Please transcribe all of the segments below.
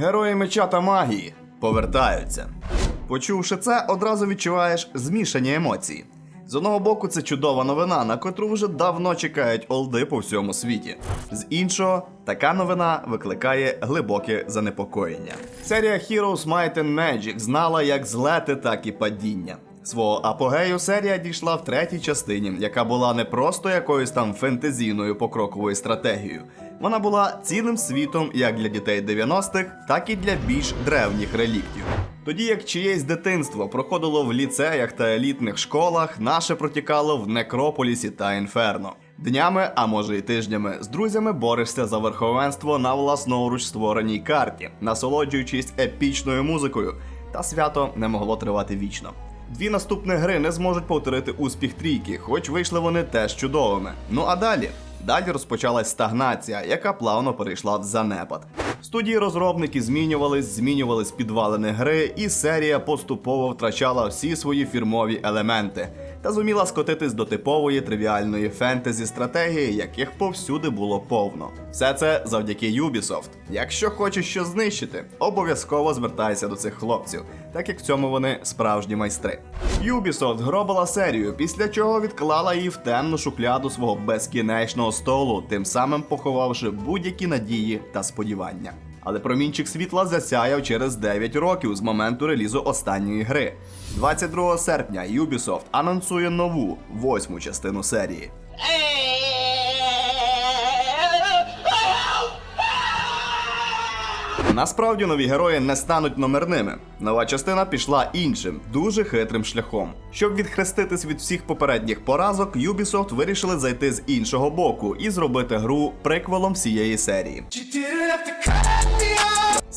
Герої меча та магії повертаються. Почувши це, одразу відчуваєш змішані емоції. З одного боку, це чудова новина, на котру вже давно чекають олди по всьому світі. З іншого, така новина викликає глибоке занепокоєння. Серія Heroes Might and Magic знала як злети, так і падіння. Свого апогею серія дійшла в третій частині, яка була не просто якоюсь там фентезійною покроковою стратегією. Вона була цілим світом як для дітей 90-х, так і для більш древніх реліктів. Тоді як чиєсь дитинство проходило в ліцеях та елітних школах, наше протікало в Некрополісі та Інферно. Днями, а може й тижнями, з друзями борешся за верховенство на власноруч створеній карті, насолоджуючись епічною музикою, та свято не могло тривати вічно. Дві наступні гри не зможуть повторити успіх трійки, хоч вийшли вони теж чудовими. Ну а далі? Далі розпочалась стагнація, яка плавно перейшла в занепад. Студії розробники змінювались, змінювались підвалини гри, і серія поступово втрачала всі свої фірмові елементи та зуміла скотитись до типової тривіальної фентезі стратегії, яких повсюди було повно. Все це завдяки Ubisoft. Якщо хочеш що знищити, обов'язково звертайся до цих хлопців, так як в цьому вони справжні майстри. Ubisoft гробила серію, після чого відклала її в темну шухляду свого безкінечного столу, тим самим поховавши будь-які надії та сподівання. Але промінчик світла засяяв через 9 років з моменту релізу останньої гри. 22 серпня Ubisoft анонсує нову восьму частину серії. Насправді нові герої не стануть номерними. Нова частина пішла іншим, дуже хитрим шляхом. Щоб відхреститись від всіх попередніх поразок, Ubisoft вирішили зайти з іншого боку і зробити гру приквелом всієї серії.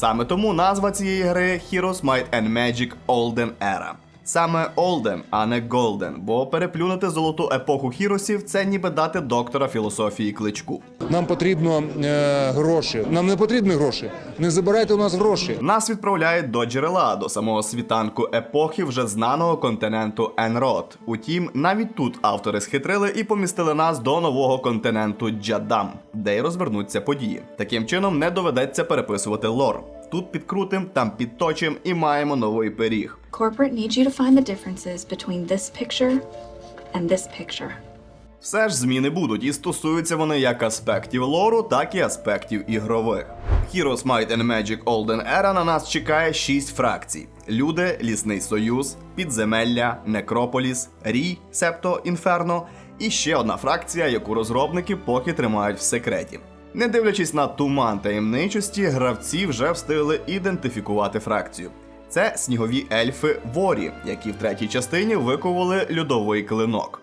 Саме тому назва цієї гри Heroes Might and Magic Olden Era. Саме Olden, а не Golden, бо переплюнути золоту епоху хіросів це ніби дати доктора філософії кличку. Нам потрібно е, гроші. Нам не потрібні гроші. Не забирайте у нас гроші. Нас відправляють до джерела, до самого світанку епохи вже знаного континенту Енрод. Утім, навіть тут автори схитрили і помістили нас до нового континенту Джадам, де й розвернуться події. Таким чином не доведеться переписувати лор. Тут підкрутим, там підточим і маємо новий пиріг. Corporate needs you to find the differences between this picture and this picture. Все ж зміни будуть, і стосуються вони як аспектів лору, так і аспектів ігрових. Heroes Might and Magic Olden Era на нас чекає шість фракцій: Люди, Лісний Союз, Підземелля, Некрополіс, Рій, Септо Інферно і ще одна фракція, яку розробники поки тримають в секреті. Не дивлячись на туман таємничості, гравці вже встигли ідентифікувати фракцію. Це снігові ельфи Ворі, які в третій частині викували льодовий клинок.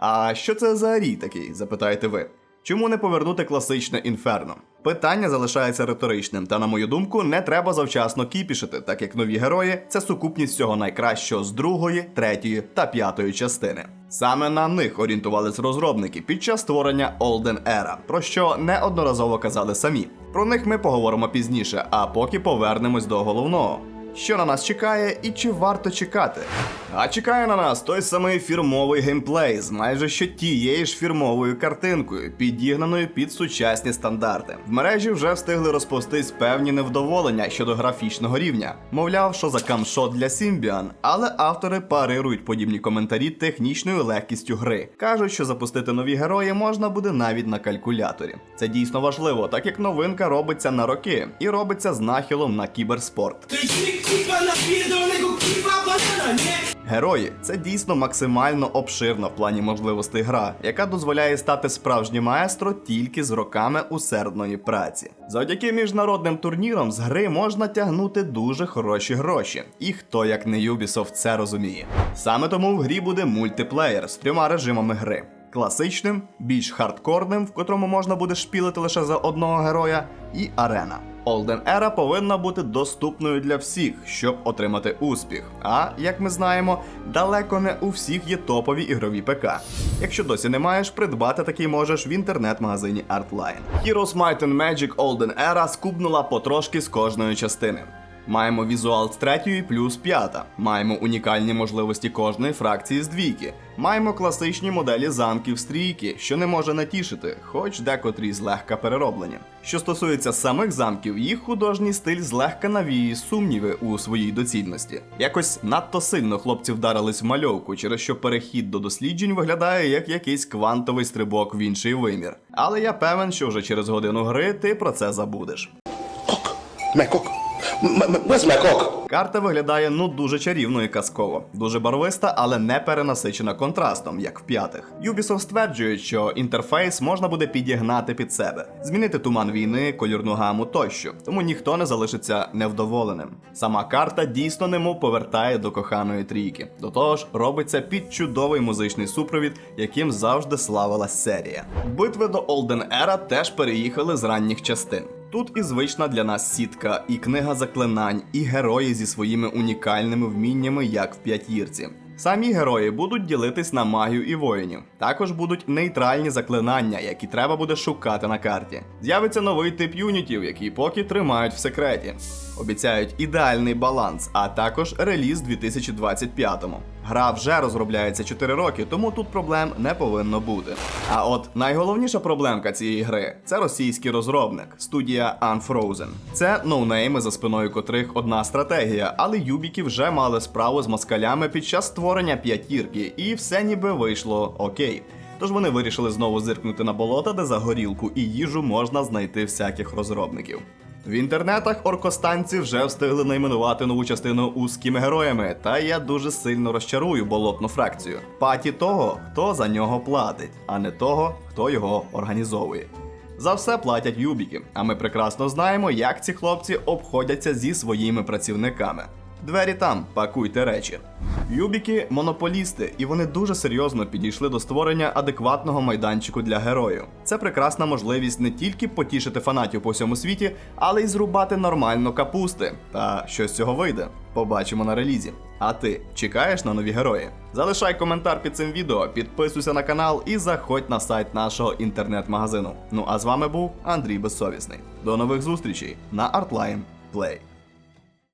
А що це за рій такий? запитаєте ви. Чому не повернути класичне інферно? Питання залишається риторичним, та на мою думку, не треба завчасно кіпішити, так як нові герої це сукупність всього найкращого з другої, третьої та п'ятої частини. Саме на них орієнтувались розробники під час створення Olden Era, про що неодноразово казали самі. Про них ми поговоримо пізніше, а поки повернемось до головного. Що на нас чекає і чи варто чекати? А чекає на нас той самий фірмовий геймплей з майже що тією ж фірмовою картинкою, підігнаною під сучасні стандарти. В мережі вже встигли розповстись певні невдоволення щодо графічного рівня. Мовляв, що за камшот для Symbian, але автори парирують подібні коментарі технічною легкістю гри. Кажуть, що запустити нові герої можна буде навіть на калькуляторі. Це дійсно важливо, так як новинка робиться на роки і робиться з нахилом на кіберспорт. Герої це дійсно максимально обширна в плані можливостей гра, яка дозволяє стати справжнім маестро тільки з роками усердної праці. Завдяки міжнародним турнірам з гри можна тягнути дуже хороші гроші, і хто як не Ubisoft це розуміє. Саме тому в грі буде мультиплеєр з трьома режимами гри. Класичним, більш хардкорним, в котрому можна буде шпілити лише за одного героя, і арена. Olden Ера повинна бути доступною для всіх, щоб отримати успіх. А як ми знаємо, далеко не у всіх є топові ігрові ПК. Якщо досі не маєш, придбати такий можеш в інтернет-магазині Artline. Heroes Might and Magic Olden Era скубнула потрошки з кожної частини. Маємо візуал з третьої плюс п'ята. Маємо унікальні можливості кожної фракції з двійки. Маємо класичні моделі замків стрійки, що не може натішити, хоч декотрі злегка перероблені. Що стосується самих замків, їх художній стиль злегка навіює сумніви у своїй доцільності. Якось надто сильно хлопці вдарились в мальовку, через що перехід до досліджень виглядає як якийсь квантовий стрибок в інший вимір. Але я певен, що вже через годину гри ти про це забудеш. My cock. Where's? Карта виглядає ну дуже чарівно і казково, дуже барвиста, але не перенасичена контрастом, як в п'ятих. Ubisoft стверджує, що інтерфейс можна буде підігнати під себе, змінити туман війни, кольорну гаму тощо, тому ніхто не залишиться невдоволеним. Сама карта дійсно немов повертає до коханої трійки. До того ж, робиться під чудовий музичний супровід, яким завжди славилась серія. Битви до Olden Era теж переїхали з ранніх частин. Тут і звична для нас сітка, і книга заклинань, і герої зі своїми унікальними вміннями, як в п'ятірці. Самі герої будуть ділитись на магію і воїнів. Також будуть нейтральні заклинання, які треба буде шукати на карті. З'явиться новий тип юнітів, які поки тримають в секреті. Обіцяють ідеальний баланс, а також реліз 2025-му. Гра вже розробляється 4 роки, тому тут проблем не повинно бути. А от найголовніша проблемка цієї гри це російський розробник, студія Unfrozen. Це ноунейми, за спиною котрих одна стратегія, але юбіки вже мали справу з москалями під час створення п'ятірки, і все ніби вийшло окей. Тож вони вирішили знову зиркнути на болота, де за горілку і їжу можна знайти всяких розробників. В інтернетах оркостанці вже встигли найменувати нову частину узкими героями, та я дуже сильно розчарую болотну фракцію. Паті того, хто за нього платить, а не того, хто його організовує. За все платять юбіки, а ми прекрасно знаємо, як ці хлопці обходяться зі своїми працівниками. Двері там, пакуйте речі. Юбіки монополісти, і вони дуже серйозно підійшли до створення адекватного майданчику для героїв. Це прекрасна можливість не тільки потішити фанатів по всьому світі, але й зрубати нормально капусти. Та що з цього вийде? Побачимо на релізі. А ти чекаєш на нові герої? Залишай коментар під цим відео, підписуйся на канал і заходь на сайт нашого інтернет-магазину. Ну а з вами був Андрій Безсовісний. До нових зустрічей на Artline Play.